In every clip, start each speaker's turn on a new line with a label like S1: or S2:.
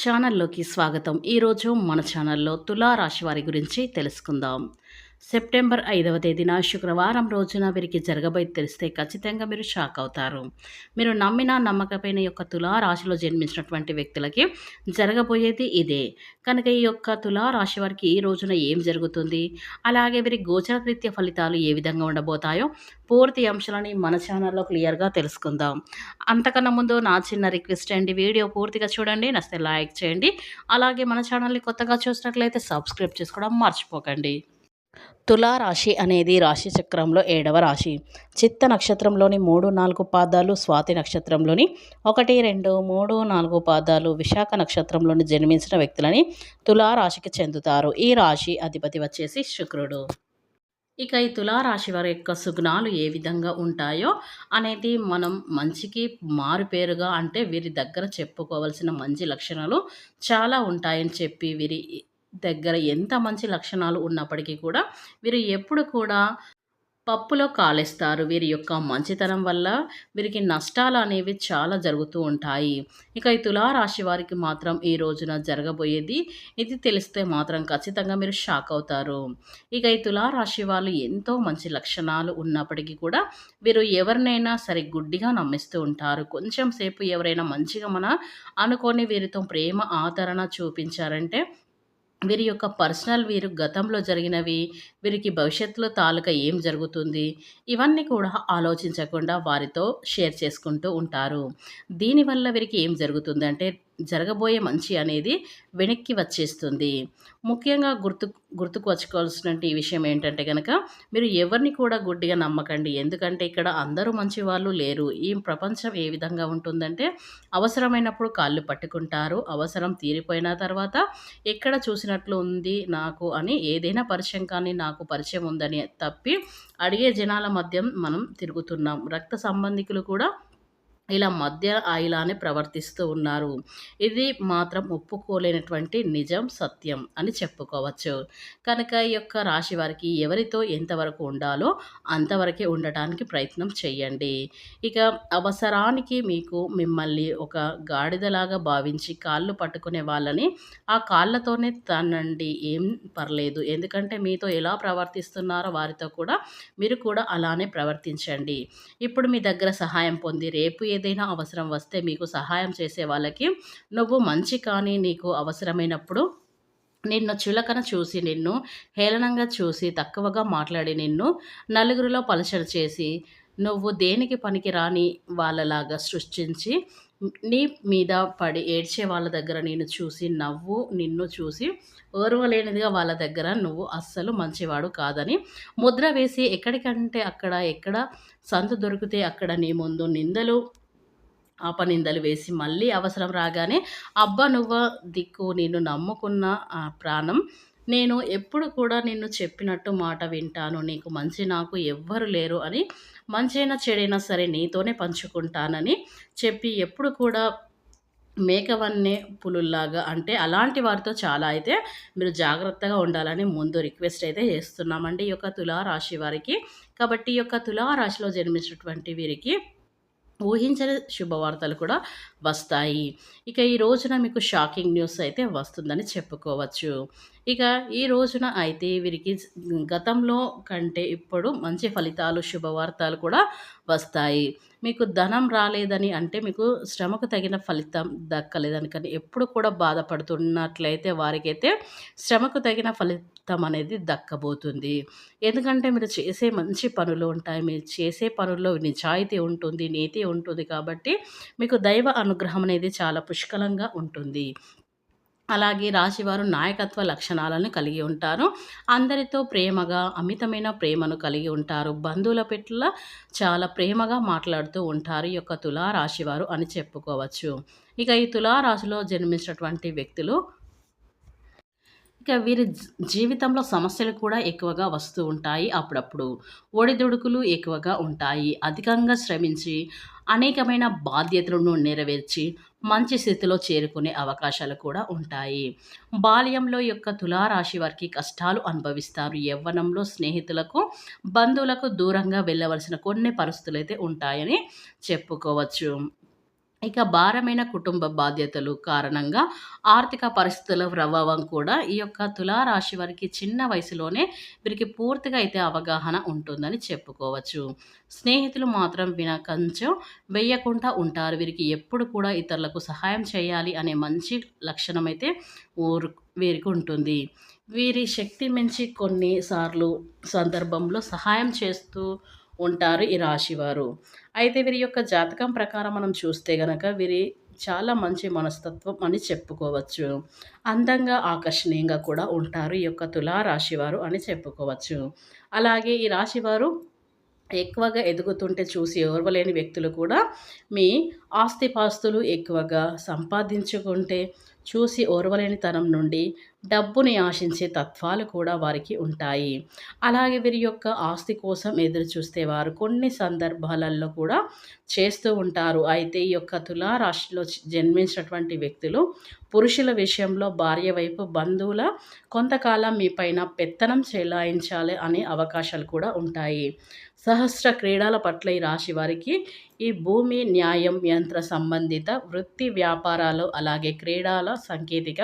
S1: ఛానల్లోకి స్వాగతం. ఈరోజు మన ఛానల్లో తులా రాశి వారి గురించి తెలుసుకుందాం. సెప్టెంబర్ ఐదవ తేదీన శుక్రవారం రోజున వీరికి జరగబోయి తెలిస్తే ఖచ్చితంగా మీరు షాక్ అవుతారు. మీరు నమ్మిన నమ్మకమైన యొక్క తులారాశిలో జన్మించినటువంటి వ్యక్తులకి జరగబోయేది ఇదే. కనుక ఈ యొక్క తులా రాశి వారికి ఈ రోజున ఏం జరుగుతుంది? అలాగే వీరి గోచరకృత్య ఫలితాలు ఏ విధంగా ఉండబోతాయో పూర్తి అంశాలని మన ఛానల్లో క్లియర్గా తెలుసుకుందాం. అంతకన్నా ముందు నా చిన్న రిక్వెస్ట్ అండి వీడియో పూర్తిగా చూడండి నచ్చితే లైక్ చేయండి. అలాగే మన ఛానల్ని కొత్తగా చూసినట్లయితే సబ్స్క్రైబ్ చేసుకోవడం మర్చిపోకండి. తులారాశి అనేది రాశి చక్రంలో ఏడవ రాశి. చిత్త నక్షత్రంలోని మూడు నాలుగు పాదాలు స్వాతి నక్షత్రంలోని ఒకటి రెండు మూడు నాలుగు పాదాలు విశాఖ నక్షత్రంలోని జన్మించిన వ్యక్తులని తులా రాశికి చెందుతారు. ఈ రాశి అధిపతి వచ్చేసి శుక్రుడు. ఇక ఈ తులారాశి వారి యొక్క సుగుణాలు ఏ విధంగా ఉంటాయో అనేది మనం మంచికి మారుపేరుగా అంటే వీరి దగ్గర చెప్పుకోవాల్సిన మంచి లక్షణాలు చాలా ఉంటాయని చెప్పి వీరి దగ్గర ఎంత మంచి లక్షణాలు ఉన్నప్పటికీ కూడా వీరు ఎప్పుడు కూడా పప్పులో కాలేస్తారు. వీరి యొక్క మంచితనం వల్ల వీరికి నష్టాలు అనేవి చాలా జరుగుతూ ఉంటాయి. ఇక ఈ తులారాశి వారికి మాత్రం ఈ రోజున జరగబోయేది ఇది తెలిస్తే మాత్రం ఖచ్చితంగా మీరు షాక్ అవుతారు. ఇక ఈ తులారాశి వాళ్ళు ఎంతో మంచి లక్షణాలు ఉన్నప్పటికీ కూడా వీరు ఎవరినైనా సరే గుడ్డిగా నమ్మిస్తూ ఉంటారు. కొంచెం సేపు ఎవరైనా మంచిగా మన అనుకొని వీరితో ప్రేమ ఆదరణ చూపించారంటే వీరి యొక్క పర్సనల్ వీరు గతంలో జరిగినవి వీరికి భవిష్యత్తులో తాలూకా ఏం జరుగుతుంది ఇవన్నీ కూడా ఆలోచించకుండా వారితో షేర్ చేసుకుంటూ ఉంటారు. దీనివల్ల వీరికి ఏం జరుగుతుంది అంటే జరగబోయే మంచి అనేది వెనక్కి వచ్చేస్తుంది. ముఖ్యంగా గుర్తు గుర్తుకు వచ్చుకోవాల్సిన ఈ విషయం ఏంటంటే కనుక మీరు ఎవరిని కూడా గుడ్డిగా నమ్మకండి. ఎందుకంటే ఇక్కడ అందరూ మంచి వాళ్ళు లేరు. ఈ ప్రపంచం ఏ విధంగా ఉంటుందంటే అవసరమైనప్పుడు కాళ్ళు పట్టుకుంటారు. అవసరం తీరిపోయిన తర్వాత ఎక్కడ చూసినట్లు ఉంది నాకు అని ఏదైనా పరిచయం కానీ నాకు పరిచయం ఉందని తప్పి అడిగే జనాల మధ్య మనం తిరుగుతున్నాం. రక్త సంబంధికులు కూడా ఇలా మధ్య ఆయిలానే ప్రవర్తిస్తూ ఉన్నారు. ఇది మాత్రం ఒప్పుకోలేనటువంటి నిజం సత్యం అని చెప్పుకోవచ్చు. కనుక ఈ యొక్క రాశి వారికి ఎవరితో ఎంతవరకు ఉండాలో అంతవరకే ఉండటానికి ప్రయత్నం చేయండి. ఇక అవసరానికి మీకు మిమ్మల్ని ఒక గాడిదలాగా భావించి కాళ్ళు పట్టుకునే వాళ్ళని ఆ కాళ్ళతోనే తనండి. ఏం పర్లేదు. ఎందుకంటే మీతో ఎలా ప్రవర్తిస్తున్నారో వారితో కూడా మీరు కూడా అలానే ప్రవర్తించండి. ఇప్పుడు మీ దగ్గర సహాయం పొంది రేపు ఏదైనా అవసరం వస్తే మీకు సహాయం చేసే వాళ్ళకి నువ్వు మంచి కానీ నీకు అవసరమైనప్పుడు నిన్ను చులకన చూసి నిన్ను హేళనంగా చూసి తక్కువగా మాట్లాడి నిన్ను నలుగురిలో పలచన చేసి నువ్వు దేనికి పనికి రాని వాళ్ళలాగా సృష్టించి నీ మీద పడి ఏడ్చే వాళ్ళ దగ్గర నేను చూసి నవ్వు నిన్ను చూసి ఓర్వలేనిదిగా వాళ్ళ దగ్గర నువ్వు అస్సలు మంచివాడు కాదని ముద్ర వేసి ఎక్కడికంటే అక్కడ ఎక్కడ సంత దొరికితే అక్కడ నీ ముందు నిందలు ఆపనిందలు వేసి మళ్ళీ అవసరం రాగానే అబ్బా నువ్వు దిక్కు నిన్ను నమ్ముకున్న ఆ ప్రాణం. నేను ఎప్పుడు కూడా నిన్ను చెప్పినట్టు మాట వింటాను. నీకు మంచి నాకు ఎవ్వరు లేరు అని మంచైనా చెడైనా సరే నీతోనే పంచుకుంటానని చెప్పి ఎప్పుడు కూడా మేకవన్నే పులుల్లాగా అంటే అలాంటి వారితో చాలా అయితే మీరు జాగ్రత్తగా ఉండాలని ముందు రిక్వెస్ట్ అయితే చేస్తున్నామండి. ఈ యొక్క తులారాశి వారికి కాబట్టి ఈ యొక్క తులారాశిలో జన్మించినటువంటి వీరికి ఊహించని శుభవార్తలు కూడా వస్తాయి. ఇక ఈ రోజున మీకు షాకింగ్ న్యూస్ అయితే వస్తుందని చెప్పుకోవచ్చు. ఇక ఈ రోజున అయితే వీరికి గతంలో కంటే ఇప్పుడు మంచి ఫలితాలు శుభవార్తలు కూడా వస్తాయి. మీకు ధనం రాలేదని అంటే మీకు శ్రమకు తగిన ఫలితం దక్కలేదని కానీ ఎప్పుడు కూడా బాధపడుతున్నట్లయితే వారికైతే శ్రమకు తగిన ఫలితం అనేది దక్కబోతుంది. ఎందుకంటే మీరు చేసే మంచి పనులు ఉంటాయి. మీరు చేసే పనుల్లో నిజాయితీ ఉంటుంది నీతి ఉంటుంది కాబట్టి మీకు దైవ అనుగ్రహం అనేది చాలా పుష్కలంగా ఉంటుంది. అలాగే రాశివారు నాయకత్వ లక్షణాలను కలిగి ఉంటారు. అందరితో ప్రేమగా అమితమైన ప్రేమను కలిగి ఉంటారు. బంధువుల పెట్ల చాలా ప్రేమగా మాట్లాడుతూ ఉంటారు ఈ యొక్క తులారాశివారు అని చెప్పుకోవచ్చు. ఇక ఈ తులారాశిలో జన్మించినటువంటి వ్యక్తులు ఇక వీరి జీవితంలో సమస్యలు కూడా ఎక్కువగా వస్తూ ఉంటాయి అప్పుడప్పుడు. ఒడిదుడుకులు ఎక్కువగా ఉంటాయి. అధికంగా శ్రమించి అనేకమైన బాధ్యతలను నెరవేర్చి మంచి స్థితిలో చేరుకునే అవకాశాలు కూడా ఉంటాయి. బాల్యంలో యొక్క తులారాశి వారికి కష్టాలు అనుభవిస్తారు. యవ్వనంలో స్నేహితులకు బంధువులకు దూరంగా వెళ్ళవలసిన కొన్ని పరిస్థితులు అయితే ఉంటాయని చెప్పుకోవచ్చు. ఇక భారమైన కుటుంబ బాధ్యతలు కారణంగా ఆర్థిక పరిస్థితుల ప్రభావం కూడా ఈ యొక్క తులారాశి వారికి చిన్న వయసులోనే వీరికి పూర్తిగా అయితే అవగాహన ఉంటుందని చెప్పుకోవచ్చు. స్నేహితులు మాత్రం విన కొంచెం వెయ్యకుండా ఉంటారు. వీరికి ఎప్పుడు కూడా ఇతరులకు సహాయం చేయాలి అనే మంచి లక్షణం అయితే ఊరు వీరికి ఉంటుంది. వీరి శక్తి మించి కొన్నిసార్లు సందర్భంలో సహాయం చేస్తూ ఉంటారు ఈ రాశివారు. అయితే వీరి యొక్క జాతకం ప్రకారం మనం చూస్తే గనక వీరి చాలా మంచి మనస్తత్వం అని చెప్పుకోవచ్చు. అందంగా ఆకర్షణీయంగా కూడా ఉంటారు ఈ యొక్క తులా రాశివారు అని చెప్పుకోవచ్చు. అలాగే ఈ రాశివారు ఎక్కువగా ఎదుగుతుంటే చూసి ఓర్వలేని వ్యక్తులు కూడా మీ ఆస్తిపాస్తులు ఎక్కువగా సంపాదించుకుంటే చూసి ఓర్వలేనితనం నుండి డబ్బుని ఆశించే తత్వాలు కూడా వారికి ఉంటాయి. అలాగే వీరి యొక్క ఆస్తి కోసం ఎదురు చూస్తే వారు కొన్ని సందర్భాలలో కూడా చేస్తూ ఉంటారు. అయితే ఈ యొక్క తులారాశిలో జన్మించినటువంటి వ్యక్తులు పురుషుల విషయంలో భార్య వైపు బంధువుల కొంతకాలం మీ పైన పెత్తనం చెలాయించాలి అనే అవకాశాలు కూడా ఉంటాయి. సహస్ర క్రీడల పట్ల ఈ రాశి వారికి ఈ భూమి న్యాయం యంత్ర సంబంధిత వృత్తి వ్యాపారాలు అలాగే క్రీడల సాంకేతిక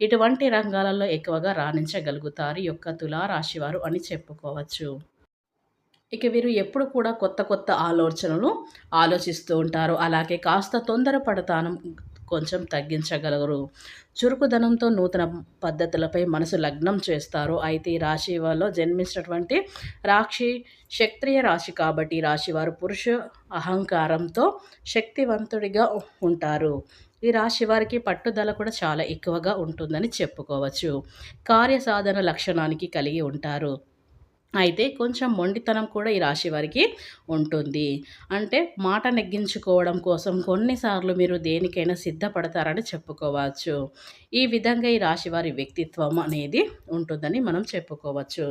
S1: ఇటువంటి రంగాలలో ఎక్కువగా రాణించగలుగుతారు యొక్క తులారాశి వారు అని చెప్పుకోవచ్చు. ఇక వీరు ఎప్పుడు కూడా కొత్త కొత్త ఆలోచనలు ఆలోచిస్తూ ఉంటారు. అలాగే కాస్త తొందరపడతాను కొంచెం తగ్గించగలరు. చురుకుదనంతో నూతన పద్ధతులపై మనసు లగ్నం చేస్తారు. అయితే ఈ రాశి వాళ్ళు జన్మించినటువంటి రాక్షి క్షత్రియ రాశి కాబట్టి రాశి వారు పురుష అహంకారంతో శక్తివంతుడిగా ఉంటారు. ఈ రాశి వారికి పట్టుదల కూడా చాలా ఎక్కువగా ఉంటుందని చెప్పుకోవచ్చు. కార్యసాధన లక్షణానికి కలిగి ఉంటారు. అయితే కొంచెం మొండితనం కూడా ఈ రాశి వారికి ఉంటుంది. అంటే మాట నెగ్గించుకోవడం కోసం కొన్నిసార్లు మీరు దేనికైనా సిద్ధపడతారని చెప్పుకోవచ్చు. ఈ విధంగా ఈ రాశి వారి వ్యక్తిత్వం అనేది ఉంటుందని మనం చెప్పుకోవచ్చు.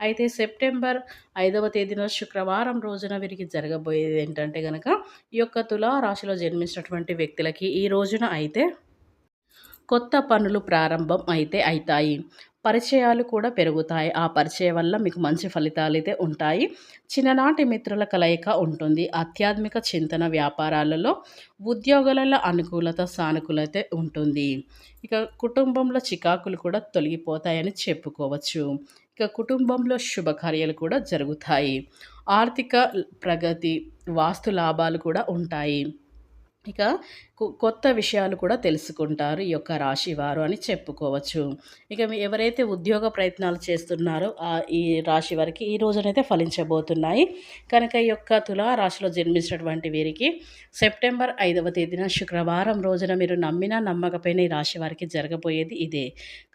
S1: అయితే సెప్టెంబర్ ఐదవ తేదీన శుక్రవారం రోజున వీరికి జరగబోయేది ఏంటంటే కనుక ఈ యొక్క తులా రాశిలో జన్మించినటువంటి వ్యక్తులకి ఈ రోజున అయితే కొత్త పనులు ప్రారంభం అయితే అవుతాయి పరిచయాలు కూడా పెరుగుతాయి. ఆ పరిచయం వల్ల మీకు మంచి ఫలితాలు అయితే ఉంటాయి. చిన్ననాటి మిత్రుల కలయిక ఉంటుంది. ఆధ్యాత్మిక చింతన వ్యాపారాలలో ఉద్యోగాలలో అనుకూలత సానుకూలత ఉంటుంది. ఇక కుటుంబంలో చికాకులు కూడా తొలగిపోతాయని చెప్పుకోవచ్చు. ఇక కుటుంబంలో శుభకార్యాలు కూడా జరుగుతాయి. ఆర్థిక ప్రగతి వాస్తు లాభాలు కూడా ఉంటాయి. ఇక కొత్త విషయాలు కూడా తెలుసుకుంటారు ఈ యొక్క రాశి వారు అని చెప్పుకోవచ్చు. ఇక ఎవరైతే ఉద్యోగ ప్రయత్నాలు చేస్తున్నారో ఈ రాశి వారికి ఈ రోజునైతే ఫలించబోతున్నాయి. కనుక ఈ యొక్క తులా రాశిలో జన్మించినటువంటి వీరికి సెప్టెంబర్ ఐదవ తేదీన శుక్రవారం రోజున మీరు నమ్మినా నమ్మకపోయిన ఈ రాశి వారికి జరగబోయేది ఇదే.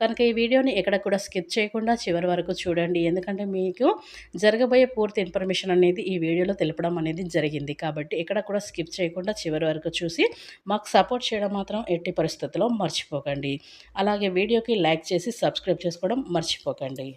S1: కనుక ఈ వీడియోని ఎక్కడ కూడా స్కిప్ చేయకుండా చివరి వరకు చూడండి. ఎందుకంటే మీకు జరగబోయే పూర్తి ఇన్ఫర్మేషన్ అనేది ఈ వీడియోలో తెలపడం అనేది జరిగింది. కాబట్టి ఎక్కడ కూడా స్కిప్ చేయకుండా చివరి వరకు చూసి మా మాకు సపోర్ట్ చేయడం మాత్రం ఎట్టి పరిస్థితుల్లో మర్చిపోకండి. అలాగే వీడియోకి లైక్ చేసి సబ్స్క్రైబ్ చేసుకోవడం మర్చిపోకండి.